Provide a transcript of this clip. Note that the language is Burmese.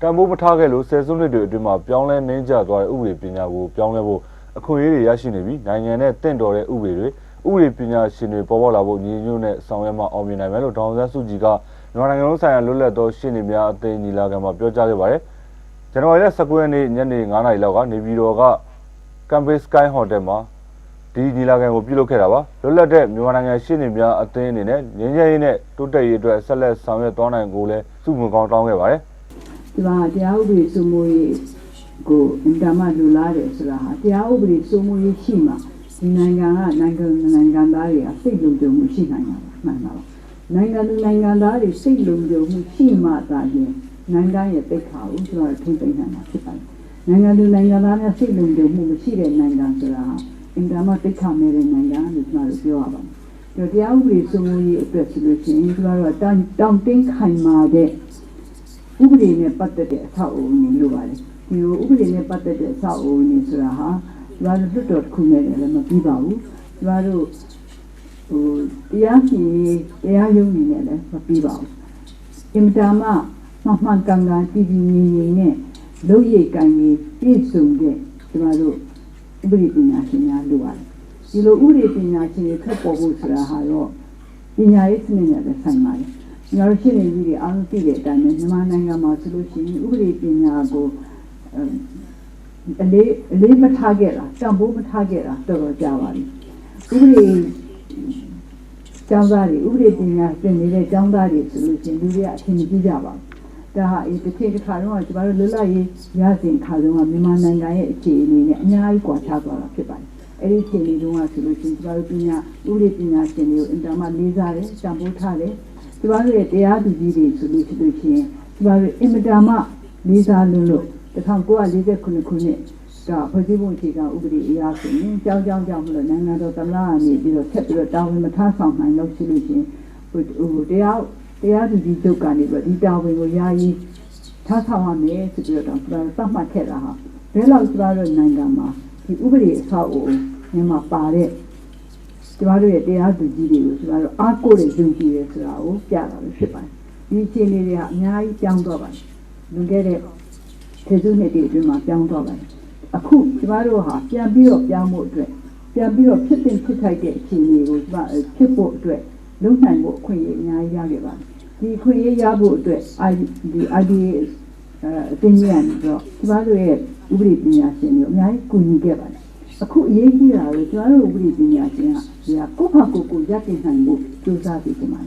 တန်ဖိုးမထားခဲ့လို့ဆယ်စုနှစ်တွေအတွင်းမှာပြောင်းလဲနှင်းကျသွားတဲ့ဥပဒေပညာကိုပြောင်းလဲဖို့အခွင့်အရေးတွေရရှိနေပြီးနိုင်ငံနဲ့တင့်တော်တဲ့ဥပဒေတွေဥပဒေပညာရှင်တွေပေါ်ပေါက်လာဖို့ညီညွတ်တဲ့ဆောင်ရွက်မှအောင်မြင်နိုင်မယ်လို့ဒေါအောင်ဆန်းစုကြည်ကမြန်မာနိုင်ငံလုံးဆိုင်ရာလွတ်လပ်သောရှင်းနေများအသိညီလာခံမှာပြောကြားခဲ့ပါတယ်ဇန်နဝါရီလ19ရက်နေ့ညနေ9:00နာရီလောက်ကနေပြည်တော်က Campus Sky Hotel မှာဒီညီလာခံကိုပြုလုပ်ခဲ့တာပါလွတ်လပ်တဲ့မြန်မာနိုင်ငံရှင်းနေများအသင်းအနေနဲ့ငြိမ်းချမ်းရေးနဲ့တိုးတက်ရေးအတွက်ဆက်လက်ဆောင်ရွက်သွားနိုင်ကိုလည်းစုမကောင်းတောင်းခဲ့ပါတယ် ဒီမှာတရားဥပဒေစိုးမိုးရေးကိုအင်တာမလူလာတယ်ဆိုတာဟာတရားဥပဒေစိုးမိုးရေးရှိမှဒီနိုင်ငံကနိုင်ငံနိုင်ငံသားတွေကစိတ်လုံခြုံမှုရှိနိုင်တာပါမှန်ပါပါနိုင်ငံသူနိုင်ငံသားတွေစိတ်လုံခြုံမှုရှိမှသာရင်နိုင်ငံရဲ့တိတ်ခါကိုကျွန်တော်ထိမ့်သိမ်းနိုင်မှာဖြစ်ပါတယ်နိုင်ငံသူနိုင်ငံသားများစိတ်လုံခြုံမှုမရှိတဲ့နိုင်ငံဆိုတာဟာအင်တာမတိတ်ခါမဲ့တဲ့နိုင်ငံလို့ကျွန်တော်ပြောရပါမယ်တရားဥပဒေစိုးမိုးရေးအတွက်ဆိုလို့ရှိရင်ကျွန်တော်တို့တောင်းတောင်းတင်းခိုင်မာတဲ့ ဥပဒေနဲ့ပတ်သက်တဲ့အဆောက်အအုံတွေလိုပါတယ်ဒီလိုဥပဒေနဲ့ပတ်သက်တဲ့အဆောက်အအုံတွေဆိုတာဟာကျမတို့လွတ်တော်တစ်ခုနဲ့လည်းမပြီးပါဘူးကျမတို့ဟိုတရားစီရင်တရားရုံးနေနဲ့လည်းမပြီးပါဘူးအင်တာမမှန်မှန်ကန်ကန်တည်တည်ငြိမ်ငြိမ်နဲ့လုပ်ရည်ကန်ရည်ပြည့်စုံတဲ့ကျမတို့ဥပဒေပညာရှင်များလိုပါတယ်ဒီလိုဥပဒေပညာရှင်တွေထပ်ပေါ်ဖို့ဆိုတာဟာတော့ပညာရေးစနစ်နဲ့လည်းဆိုင်ပါတယ် ကျွန်တော်တို့ရှင်းနေကြီးတွေအားလုံးသိတဲ့အတိုင်းပဲမြန်မာနိုင်ငံမှာဆိုလို့ရှိရင်ဥပဒေပညာကိုအမ်အလေးအလေးမထားခဲ့တာတန်ဖိုးမထားခဲ့တာတော်တော်ကြာပါပြီဥပဒေကျောင်းသားတွေဥပဒေပညာသင်နေတဲ့ကျောင်းသားတွေဆိုလို့ရှိရင်လူတွေကအထင်ကြီးကြပါဘူးဒါဟာအေးတစ်ချိန်တစ်ခါတော့ကျွန်တော်တို့လွတ်လပ်ရေးရစဉ်ခါတုန်းကမြန်မာနိုင်ငံရဲ့အခြေအနေနဲ့အများကြီးကွာခြားသွားတာဖြစ်ပါတယ်အဲ့ဒီအခြေအနေတုန်းကဆိုလို့ရှိရင်ကျွန်တော်တို့ပညာဥပဒေပညာရှင်တွေကိုအင်တာမလေးစားတယ်တန်ဖိုးထားတယ် ကျမတို့ရဲ့တရားသူကြီးတွေဆိုလို့ရှိလို့ရှိရင်ကျမတို့အင်မတန်မှလေးစားလွန်းလို့1949ခုနှစ်ကဖွဲ့စည်းပုံအခြေခံဥပဒေအရဆိုရင်ကြောင်းကြောင်းကြောင်းမလို့နိုင်ငံတော်သမ္မတကနေပြီးတော့ဆက်ပြီးတော့တာဝန်မထမ်းဆောင်နိုင်လို့ရှိလို့ရှိရင်ဟိုဟိုတရားတရားသူကြီးချုပ်ကနေပြီးတော့ဒီတာဝန်ကိုယာယီထားဆောင်ရမယ်ဆိုပြီးတော့ကျွန်တော်သတ်မှတ်ခဲ့တာဟာဘယ်လောက်ကျမတို့နိုင်ငံမှာဒီဥပဒေအဆောက်အအုံမြန်မာပါတဲ့ ကျမတို့ရဲ့တရားသူကြီးတွေကိုကျမတို့အားကိုးတဲ့ယုံကြည်တယ်ဆိုတာကိုပြတာလို့ဖြစ်ပါတယ်။ဒီအခြေအနေတွေကအများကြီးပြောင်းသွားပါတယ်။လွန်ခဲ့တဲ့ခေတ်စုနှစ်တွေအတွင်းမှာပြောင်းသွားပါတယ်။အခုကျမတို့ဟာပြန်ပြီးတော့ပြောင်းဖို့အတွက်ပြန်ပြီးတော့ဖြစ်တင်ဖြစ်ထိုက်တဲ့အခြေအနေကိုကျမဖြစ်ဖို့အတွက်လုံနိုင်ဖို့အခွင့်အရေးအများကြီးရခဲ့ပါတယ်။ဒီအခွင့်အရေးရဖို့အတွက် ID ဒီ IDA အဲအတင်းကြီးရနေတော့ကျမတို့ရဲ့ဥပဒေပညာရှင်တွေအများကြီးကူညီခဲ့ပါတယ်။ အခုအရေးကြီးတာလေကျွန်တော်တို့ဥပဒေပညာရှင်ကဒီကကိုယ့်ဟာကိုယ်ကိုရပ်တည်နိုင်ဖို့ကြိုးစားပြီးဒီမှာ